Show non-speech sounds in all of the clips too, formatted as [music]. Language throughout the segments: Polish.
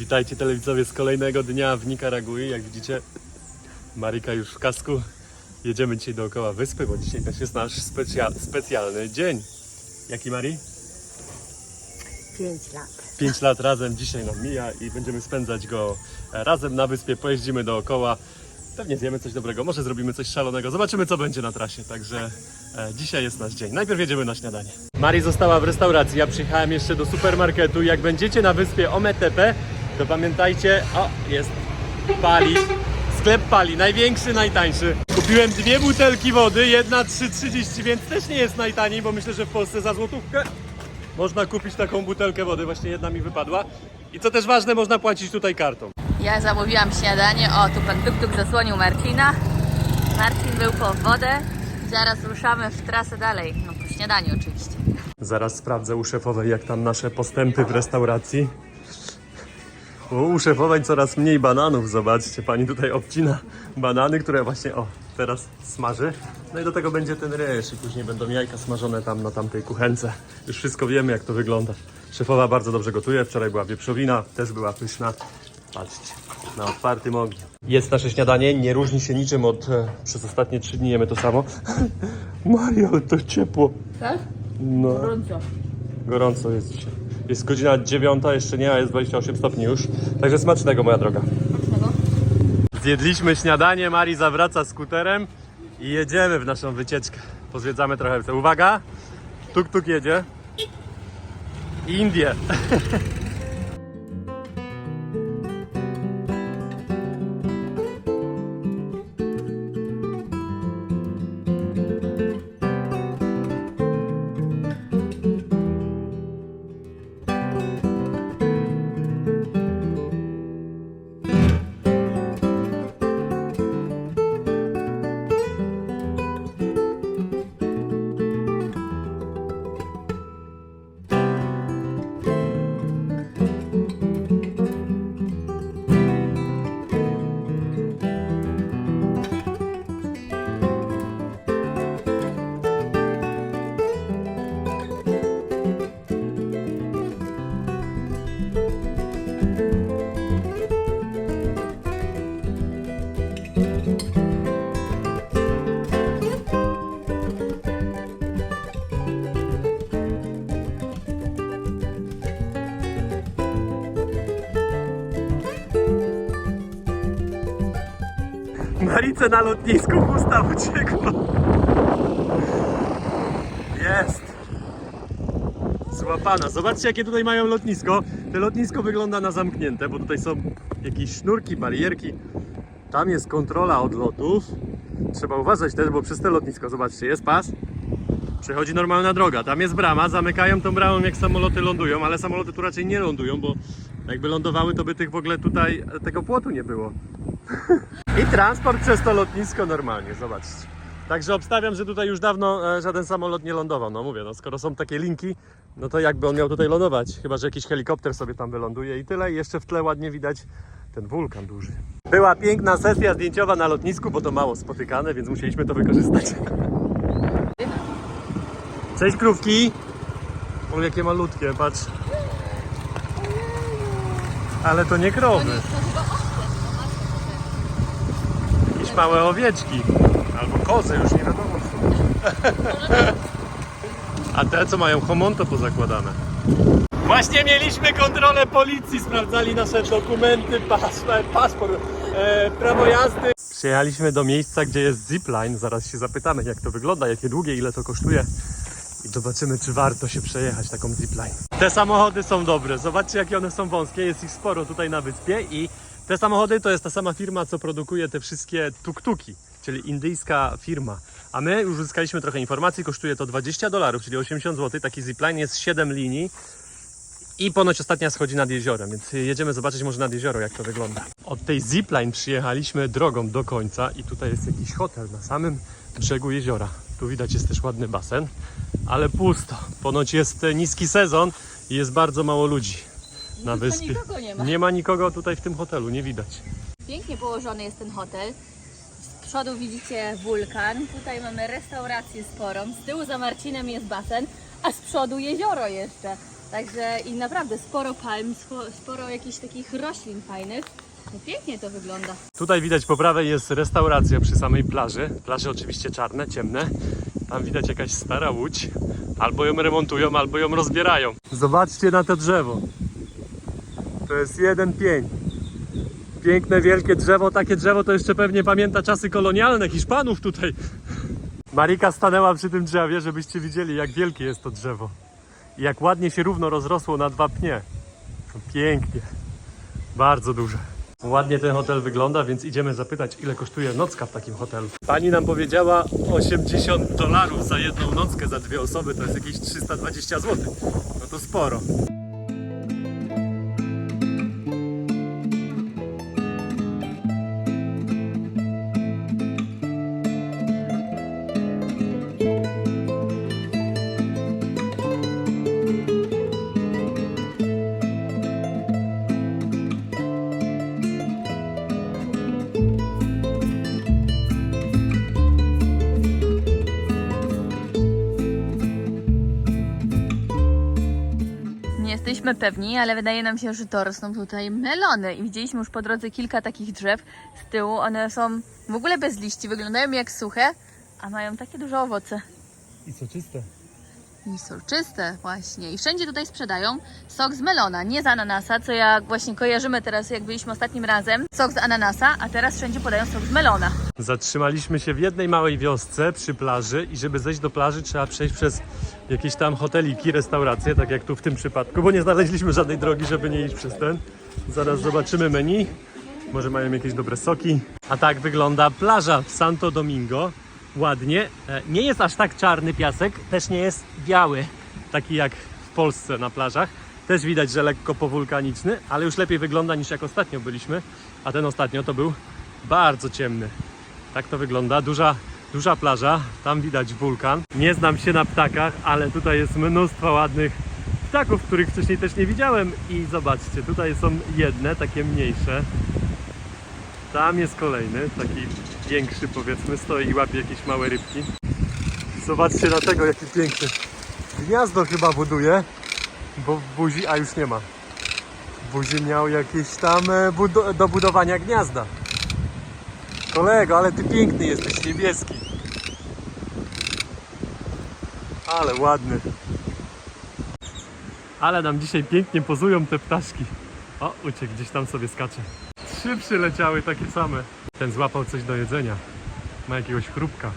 Witajcie telewidzowie z kolejnego dnia w Nikaragui. Jak widzicie, Marika już w kasku. Jedziemy dzisiaj dookoła wyspy, bo dzisiaj też jest nasz specja- specjalny dzień. Jaki Mari? 5 lat. 5 lat razem dzisiaj nam mija i będziemy spędzać go e, razem na wyspie. Pojeździmy dookoła. Pewnie zjemy coś dobrego, może zrobimy coś szalonego. Zobaczymy, co będzie na trasie. Także e, dzisiaj jest nasz dzień. Najpierw jedziemy na śniadanie. Mari została w restauracji. Ja przyjechałem jeszcze do supermarketu. Jak będziecie na wyspie Ometepe, to pamiętajcie, o, jest Pali. Sklep Pali, największy, najtańszy. Kupiłem dwie butelki wody, jedna 3,30, więc też nie jest najtaniej, bo myślę, że w Polsce za złotówkę można kupić taką butelkę wody, właśnie jedna mi wypadła. I co też ważne, można płacić tutaj kartą. Ja zamówiłam śniadanie. O, tu pan Tuk-Tuk zasłonił Marcina. Marcin był po wodę. Zaraz ruszamy w trasę dalej. No po śniadaniu oczywiście. Zaraz sprawdzę u szefowej, jak tam nasze postępy w restauracji. O, u szefowej coraz mniej bananów, zobaczcie, pani tutaj obcina banany, które właśnie, o, teraz smaży. No i do tego będzie ten ryż i później będą jajka smażone tam na tamtej kuchence. Już wszystko wiemy, jak to wygląda. Szefowa bardzo dobrze gotuje, wczoraj była wieprzowina, też była pyszna. Patrzcie, na otwartym ogniu. Jest nasze śniadanie, nie różni się niczym od... E, przez ostatnie trzy dni jemy to samo. [laughs] Mario, to ciepło. Tak? No. Gorąco. Gorąco jest dzisiaj. Jest godzina dziewiąta, jeszcze nie, a jest 28 stopni już. Także smacznego, moja droga. Zjedliśmy śniadanie, Mari zawraca skuterem i jedziemy w naszą wycieczkę. Pozwiedzamy trochę. Uwaga! Tuk tuk jedzie. Indie. [laughs] Marice na lotnisku usta uciekło. Jest. Złapana. Zobaczcie, jakie tutaj mają lotnisko. To lotnisko wygląda na zamknięte, bo tutaj są jakieś sznurki, barierki. Tam jest kontrola odlotów. Trzeba uważać też, bo przez te lotnisko, zobaczcie, jest pas. Przechodzi normalna droga. Tam jest brama, zamykają tą bramą jak samoloty lądują, ale samoloty tu raczej nie lądują, bo jakby lądowały, to by tych w ogóle tutaj tego płotu nie było. I transport przez to lotnisko normalnie, zobaczcie. Także obstawiam, że tutaj już dawno e, żaden samolot nie lądował. No mówię, no skoro są takie linki, no to jakby on miał tutaj lądować. Chyba, że jakiś helikopter sobie tam wyląduje i tyle. I jeszcze w tle ładnie widać ten wulkan duży. Była piękna sesja zdjęciowa na lotnisku, bo to mało spotykane, więc musieliśmy to wykorzystać. Cześć krówki! O, jakie malutkie, patrz. Ale to nie krowy. Jakieś małe owieczki. Albo kozy, już nie wiadomo. [laughs] A te co mają homonto pozakładane. Właśnie mieliśmy kontrolę policji, sprawdzali nasze dokumenty, pas, paszport, e, prawo jazdy. Przyjechaliśmy do miejsca, gdzie jest zipline. Zaraz się zapytamy, jak to wygląda, jakie długie, ile to kosztuje. I zobaczymy, czy warto się przejechać taką zipline. Te samochody są dobre. Zobaczcie, jakie one są wąskie. Jest ich sporo tutaj na wyspie i te samochody to jest ta sama firma, co produkuje te wszystkie tuk-tuki, czyli indyjska firma. A my już uzyskaliśmy trochę informacji, kosztuje to 20 dolarów, czyli 80 zł. Taki zipline jest 7 linii i ponoć ostatnia schodzi nad jeziorem, więc jedziemy zobaczyć może nad jezioro, jak to wygląda. Od tej zipline przyjechaliśmy drogą do końca i tutaj jest jakiś hotel na samym brzegu jeziora. Tu widać jest też ładny basen, ale pusto. Ponoć jest niski sezon i jest bardzo mało ludzi na wyspie. nikogo nie ma. Nie ma nikogo tutaj w tym hotelu, nie widać. Pięknie położony jest ten hotel. Z przodu widzicie wulkan. Tutaj mamy restaurację sporą. Z tyłu za Marcinem jest basen, a z przodu jezioro jeszcze. Także i naprawdę sporo palm, spo- sporo jakichś takich roślin fajnych. No pięknie to wygląda. Tutaj widać po prawej jest restauracja przy samej plaży. Plaże oczywiście czarne, ciemne. Tam widać jakaś stara łódź. Albo ją remontują, albo ją rozbierają. Zobaczcie na to drzewo. To jest jeden pień. Piękne, wielkie drzewo. Takie drzewo to jeszcze pewnie pamięta czasy kolonialne Hiszpanów tutaj. Marika stanęła przy tym drzewie, żebyście widzieli jak wielkie jest to drzewo. I jak ładnie się równo rozrosło na dwa pnie. Pięknie. Bardzo duże. Ładnie ten hotel wygląda, więc idziemy zapytać, ile kosztuje nocka w takim hotelu. Pani nam powiedziała 80 dolarów za jedną nockę za dwie osoby, to jest jakieś 320 zł. No to sporo. Jesteśmy pewni, ale wydaje nam się, że to rosną tutaj melony. I widzieliśmy już po drodze kilka takich drzew z tyłu. One są w ogóle bez liści, wyglądają jak suche, a mają takie duże owoce. I co czyste? I są czyste właśnie. I wszędzie tutaj sprzedają sok z melona, nie z ananasa, co jak właśnie kojarzymy teraz, jak byliśmy ostatnim razem. Sok z ananasa, a teraz wszędzie podają sok z melona. Zatrzymaliśmy się w jednej małej wiosce przy plaży i żeby zejść do plaży trzeba przejść przez jakieś tam hoteliki, restauracje, tak jak tu w tym przypadku, bo nie znaleźliśmy żadnej drogi, żeby nie iść przez ten. Zaraz zobaczymy menu. Może mają jakieś dobre soki. A tak wygląda plaża w Santo Domingo. Ładnie. E, Nie jest aż tak czarny piasek, też nie jest biały, taki jak w Polsce na plażach. Też widać, że lekko powulkaniczny, ale już lepiej wygląda niż jak ostatnio byliśmy. A ten ostatnio to był bardzo ciemny. Tak to wygląda. Duża, duża plaża, tam widać wulkan. Nie znam się na ptakach, ale tutaj jest mnóstwo ładnych ptaków, których wcześniej też nie widziałem. I zobaczcie, tutaj są jedne, takie mniejsze. Tam jest kolejny, taki większy powiedzmy, stoi i łapie jakieś małe rybki. Zobaczcie na tego, jaki piękny. Gniazdo chyba buduje, bo buzi, a już nie ma. Buzi miał jakieś tam e, do budowania gniazda. Kolego, ale ty piękny jesteś, niebieski. Ale ładny. Ale nam dzisiaj pięknie pozują te ptaszki. O, uciekł, gdzieś tam sobie skacze. Trzy przyleciały takie same. Ten złapał coś do jedzenia. Ma jakiegoś chrupka.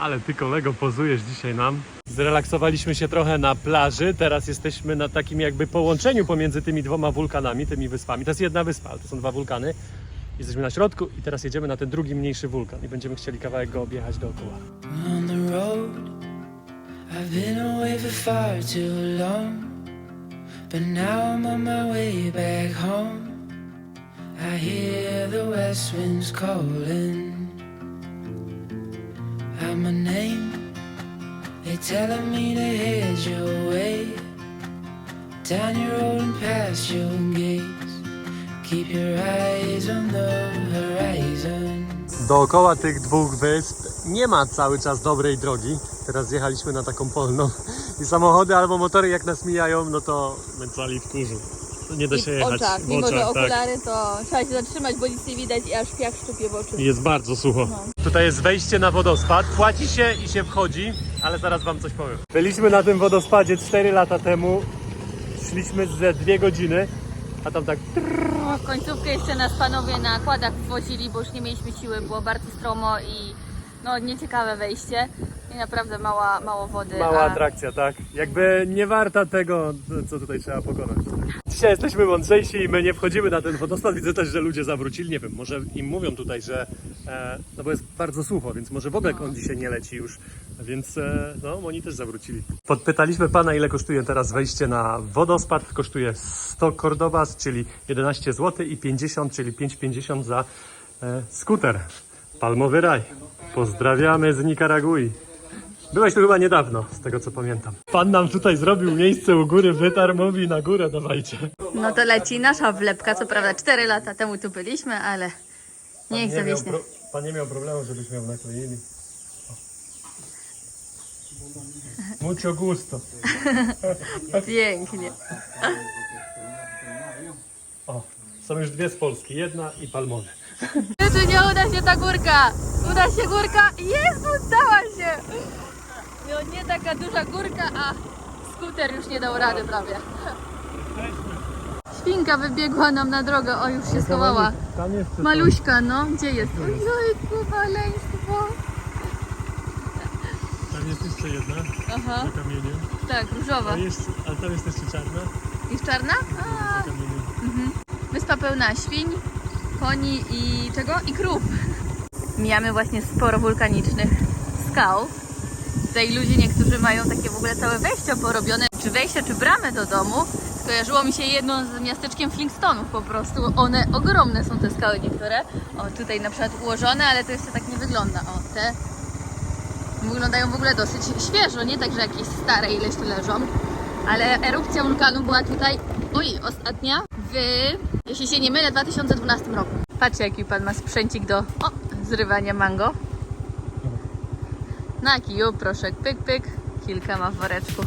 Ale ty kolego pozujesz dzisiaj nam. Zrelaksowaliśmy się trochę na plaży. Teraz jesteśmy na takim jakby połączeniu pomiędzy tymi dwoma wulkanami, tymi wyspami. To jest jedna wyspa, ale to są dwa wulkany. Jesteśmy na środku i teraz jedziemy na ten drugi mniejszy wulkan i będziemy chcieli kawałek go objechać dookoła. on the road. I've been away for far too long, but now I'm on my way back home. I hear the west winds calling out my name. They're telling me to head your way down your road and past your gates. Keep your eyes on the horizon. Dookoła tych dwóch wysp nie ma cały czas dobrej drogi. Teraz jechaliśmy na taką polną i samochody albo motory jak nas mijają, no to my cali w kurzu. Nie da się jechać w mimo że oczach, tak. okulary, to trzeba się zatrzymać, bo nic nie widać i aż piach szczupie w oczy. Jest bardzo sucho. Tutaj jest wejście na wodospad. Płaci się i się wchodzi, ale zaraz wam coś powiem. Byliśmy na tym wodospadzie 4 lata temu. Szliśmy ze dwie godziny, a tam tak No, w końcówkę jeszcze nas panowie na kładach wozili, bo już nie mieliśmy siły, było bardzo stromo i no nieciekawe wejście i naprawdę mała, mało wody. mała a- atrakcja, tak? Jakby nie warta tego, co tutaj trzeba pokonać. Dzisiaj jesteśmy mądrzejsi i my nie wchodzimy na ten wodospad. Widzę też, że ludzie zawrócili. Nie wiem, może im mówią tutaj, że e, no bo jest bardzo sucho, więc może w ogóle on dzisiaj nie leci już. Więc e, no, oni też zawrócili. Podpytaliśmy pana, ile kosztuje teraz wejście na wodospad. Kosztuje 100 Cordobas, czyli 11 zł i 50, czyli 5,50 za e, skuter. Palmowy raj. Pozdrawiamy z Nikaragui. Byłeś tu chyba niedawno, z tego co pamiętam. Pan nam tutaj zrobił miejsce u góry, wytarł, mówi na górę dawajcie. No to leci nasza wlepka, co prawda 4 lata temu tu byliśmy, ale niech śmie- pro- pan nie miał problemu, żebyśmy ją nakleili. O. Mucho gusto. [laughs] Pięknie. O, są już dwie z Polski, jedna i palmowe. Czy nie uda się ta górka? Uda się górka? Jest, udała się! No nie taka duża górka, a skuter już nie dał rady prawie. Świnka wybiegła nam na drogę, o już się schowała. Tam jest Maluśka, no, gdzie jest? Ojejku, maleństwo. Tam jest jeszcze jedna, Aha, za kamieniem. tak, różowa. A jest, ale tam jest jeszcze czarna. Jest czarna? A, Za kamieniem. Wyspa pełna świń, koni i czego? I krów. Mijamy właśnie sporo wulkanicznych skał. Tutaj ludzie niektórzy mają takie w ogóle całe wejścia porobione, czy wejście, czy bramę do domu. Skojarzyło mi się jedno z miasteczkiem Flingstonów po prostu. One ogromne są te skały niektóre. O, tutaj na przykład ułożone, ale to jeszcze tak nie wygląda. O, te wyglądają w ogóle dosyć świeżo, nie tak, że jakieś stare ileś tu leżą. Ale erupcja wulkanu była tutaj, oj, ostatnia, w, jeśli się nie mylę, 2012 roku. Patrzcie, jaki pan ma sprzęcik do o, zrywania mango. Na kiju, proszek, pyk, pyk. Kilka ma w woreczku.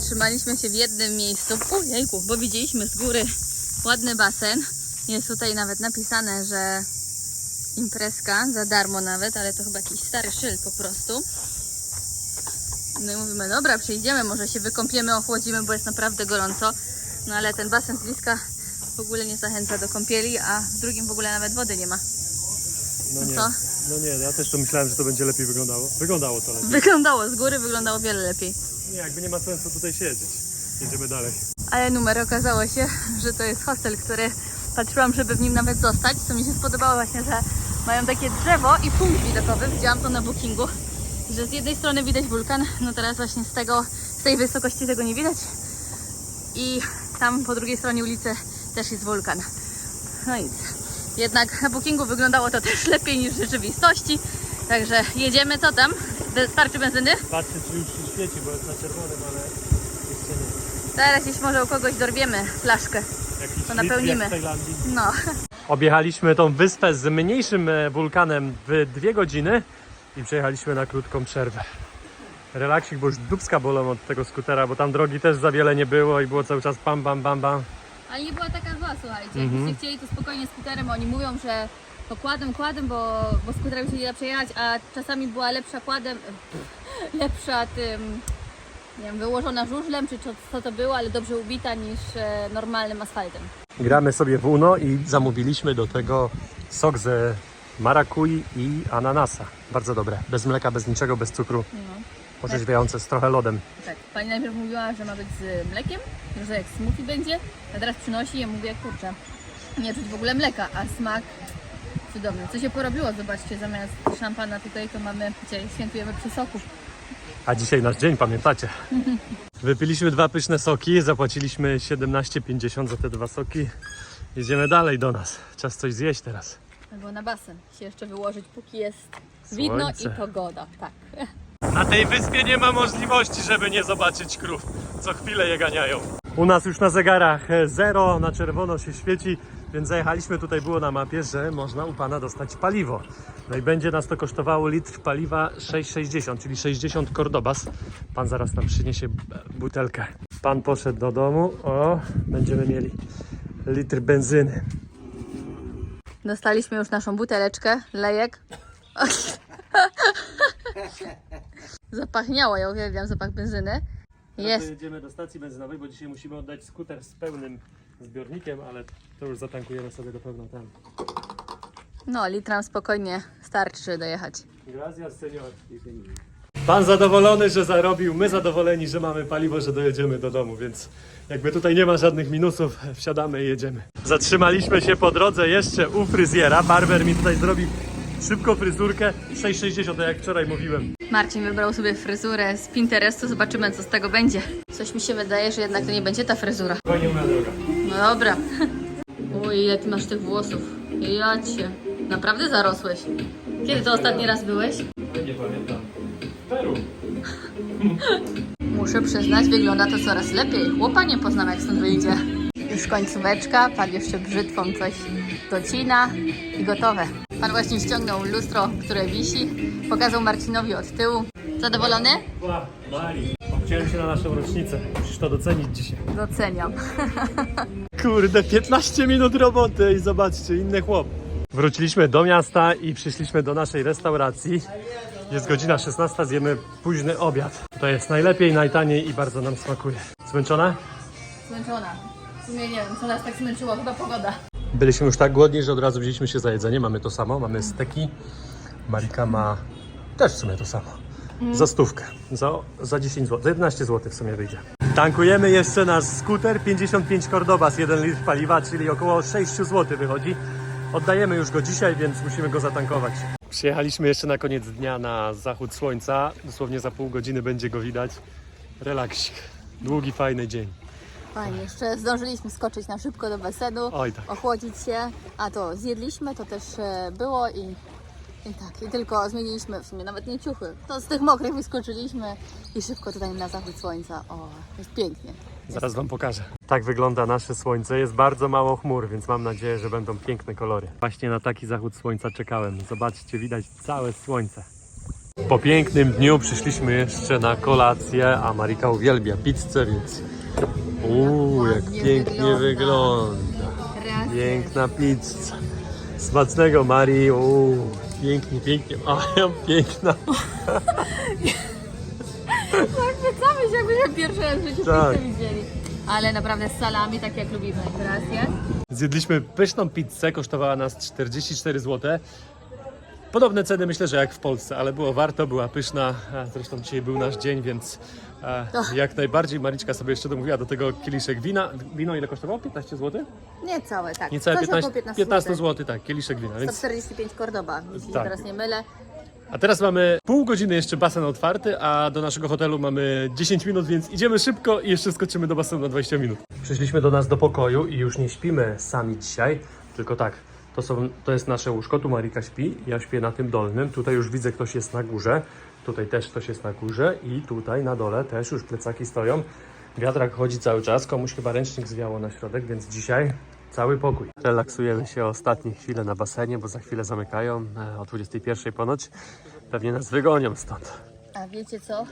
Zatrzymaliśmy się w jednym miejscu. Ojejku, bo widzieliśmy z góry ładny basen. Jest tutaj nawet napisane, że imprezka za darmo nawet, ale to chyba jakiś stary szyld po prostu. No i mówimy, dobra, przejdziemy, może się wykąpiemy, ochłodzimy, bo jest naprawdę gorąco. No ale ten basen z bliska w ogóle nie zachęca do kąpieli, a w drugim w ogóle nawet wody nie ma. No No nie, co? no nie, ja też to myślałem, że to będzie lepiej wyglądało. Wyglądało to lepiej. Wyglądało z góry, wyglądało wiele lepiej. Nie, jakby nie ma sensu tutaj siedzieć. Jedziemy dalej. Ale numer okazało się, że to jest hostel, który patrzyłam, żeby w nim nawet zostać. Co mi się spodobało właśnie, że mają takie drzewo i punkt widokowy. Widziałam to na bookingu, że z jednej strony widać wulkan, no teraz właśnie z tego, z tej wysokości tego nie widać. I tam po drugiej stronie ulicy też jest wulkan. No nic. Jednak na bookingu wyglądało to też [laughs] lepiej niż w rzeczywistości. Także jedziemy, co tam? Wystarczy benzyny? Patrzcie, czy już się świeci, bo jest na czerwonym, ale jeszcze nie. Teraz jeśli może u kogoś dorwiemy flaszkę. Jakiś To napełnimy. jak w Tajlandii. No. Objechaliśmy tą wyspę z mniejszym e, wulkanem w dwie godziny i przejechaliśmy na krótką przerwę. Relaksik, bo już dubska bolą od tego skutera, bo tam drogi też za wiele nie było i było cały czas bam, bam, bam, bam. Ale nie była taka zła, słuchajcie. Mhm. Jakbyście chcieli, to spokojnie skuterem. Oni mówią, że to kładem, kładem, bo, bo skuterem się nie da przejechać, a czasami była lepsza kładem, [laughs] lepsza tym, nie wiem, wyłożona żużlem, czy co, co to było, ale dobrze ubita niż e, normalnym asfaltem. Gramy sobie w Uno i zamówiliśmy do tego sok ze marakui i ananasa. Bardzo dobre. Bez mleka, bez niczego, bez cukru. No. Orzeźwiające, z trochę lodem. Tak, pani najpierw mówiła, że ma być z mlekiem, że jak smoothie będzie, a teraz przynosi i ja mówię, kurczę, nie czuć w ogóle mleka, a smak cudowny. Co się porobiło, zobaczcie, zamiast szampana tutaj to mamy, dzisiaj świętujemy przy soku. A dzisiaj nasz dzień, pamiętacie? [laughs] Wypiliśmy dwa pyszne soki, zapłaciliśmy 17,50 za te dwa soki. Jedziemy dalej do nas. Czas coś zjeść teraz. Albo na basen się jeszcze wyłożyć, póki jest widno Słońce. i pogoda. Tak. [laughs] Na tej wyspie nie ma możliwości, żeby nie zobaczyć krów. Co chwilę je ganiają. U nas już na zegarach e, zero, na czerwono się świeci, więc zajechaliśmy, tutaj było na mapie, że można u Pana dostać paliwo. No i będzie nas to kosztowało litr paliwa 6,60, czyli 60 kordobas. Pan zaraz nam przyniesie butelkę. Pan poszedł do domu, o, będziemy mieli litr benzyny. Dostaliśmy już naszą buteleczkę, lejek. [laughs] Zapachniało, ja uwielbiam zapach benzyny. Jest. Jedziemy do stacji benzynowej, bo dzisiaj musimy oddać skuter z pełnym zbiornikiem, ale to już zatankujemy sobie do pełna tam. No, litram spokojnie starczy dojechać. Gracias, señor. Pan zadowolony, że zarobił, my zadowoleni, że mamy paliwo, że dojedziemy do domu, więc jakby tutaj nie ma żadnych minusów, wsiadamy i jedziemy. Zatrzymaliśmy się po drodze jeszcze u fryzjera. Barber mi tutaj zrobi szybko fryzurkę 6,60, tak jak wczoraj mówiłem. Marcin wybrał sobie fryzurę z Pinterestu, zobaczymy co z tego będzie. Coś mi się wydaje, że jednak to nie będzie ta fryzura. Spokojnie, moja droga. No dobra. Oj, ile ty masz tych włosów. Ja cię. Naprawdę zarosłeś. Kiedy to ostatni raz byłeś? Nie pamiętam. Peru. [laughs] Muszę przyznać, wygląda to coraz lepiej. Chłopa nie poznam, jak stąd wyjdzie. Już końcóweczka, pan jeszcze brzytwą coś docina i gotowe. Pan właśnie ściągnął lustro, które wisi, pokazał Marcinowi od tyłu. Zadowolony? Obciąłem się na naszą rocznicę. Musisz to docenić dzisiaj. Doceniam. [laughs] Kurde, 15 minut roboty i zobaczcie, inny chłop. Wróciliśmy do miasta i przyszliśmy do naszej restauracji. Jest godzina 16, zjemy późny obiad. Tutaj jest najlepiej, najtaniej i bardzo nam smakuje. Zmęczona? Zmęczona. W sumie nie wiem, co nas tak zmęczyło, chyba pogoda. Byliśmy już tak głodni, że od razu wzięliśmy się za jedzenie. Mamy to samo, mamy steki. Marika ma też w sumie to samo. Za stówkę. Za, za 10 zł. Za 11 zł w sumie wyjdzie. Tankujemy jeszcze nasz skuter. 55 Cordobas, 1 litr paliwa, czyli około 6 zł wychodzi. Oddajemy już go dzisiaj, więc musimy go zatankować. Przyjechaliśmy jeszcze na koniec dnia na zachód słońca. Dosłownie za pół godziny będzie go widać. Relaksik. Długi, fajny dzień. Fajnie, jeszcze zdążyliśmy skoczyć na szybko do basenu, Oj tak. ochłodzić się, a to zjedliśmy, to też e, było i, i tak, i tylko zmieniliśmy w sumie nawet nie ciuchy. To z tych mokrych wyskoczyliśmy i szybko tutaj na zachód słońca. O, jest pięknie. Zaraz Wam pokażę. Tak wygląda nasze słońce. Jest bardzo mało chmur, więc mam nadzieję, że będą piękne kolory. Właśnie na taki zachód słońca czekałem. Zobaczcie, widać całe słońce. Po pięknym dniu przyszliśmy jeszcze na kolację, a Marika uwielbia pizzę, więc... Uuu, jak pięknie wygląda. wygląda. Piękna pizza. Smacznego, Marii. Uuu, pięknie, pięknie. A, ja piękna. Zachwycamy się, jakbyśmy pierwszy raz w życiu Tak. pizzę widzieli. Ale naprawdę z salami, tak jak lubimy. Gracias. Zjedliśmy pyszną pizzę, kosztowała nas 44 zł. Podobne ceny myślę, że jak w Polsce, ale było warto, była pyszna. Zresztą dzisiaj był nasz dzień, więc jak najbardziej Mariczka sobie jeszcze domówiła do tego kieliszek wina. Wino ile kosztowało? 15 zł? Niecałe, tak. Niecałe Coś 15, około 15, 15 zł, tak, kieliszek wina. Więc, 145 Cordoba, jeśli Tak. teraz nie mylę. a teraz mamy pół godziny jeszcze basen otwarty, a do naszego hotelu mamy 10 minut, więc idziemy szybko i jeszcze skoczymy do basenu na 20 minut. Przyszliśmy do nas do pokoju i już nie śpimy sami dzisiaj, tylko tak, to, są, to jest nasze łóżko, tu Marika śpi, ja śpię na tym dolnym, tutaj już widzę ktoś jest na górze, tutaj też ktoś jest na górze i tutaj na dole też już plecaki stoją. Wiatrak chodzi cały czas, komuś chyba ręcznik zwiało na środek, więc dzisiaj cały pokój. Relaksujemy się ostatnie chwile na basenie, bo za chwilę zamykają e, o 21 ponoć. Pewnie nas wygonią stąd. A wiecie co?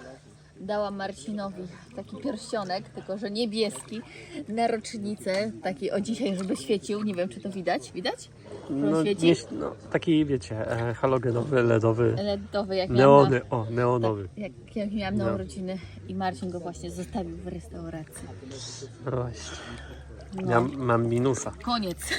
Dałam Marcinowi taki pierścionek, tylko że niebieski, na rocznicę, taki o dzisiaj, żeby świecił. Nie wiem, czy to widać. Widać? No, świeci? nie, no, taki wiecie, e, halogenowy, LEDowy, LEDowy, jak miałam neony, na, o, neonowy. jak, jak miałam na No. urodziny i Marcin go właśnie zostawił w restauracji. No właśnie. No. Ja mam minusa. Koniec. [laughs]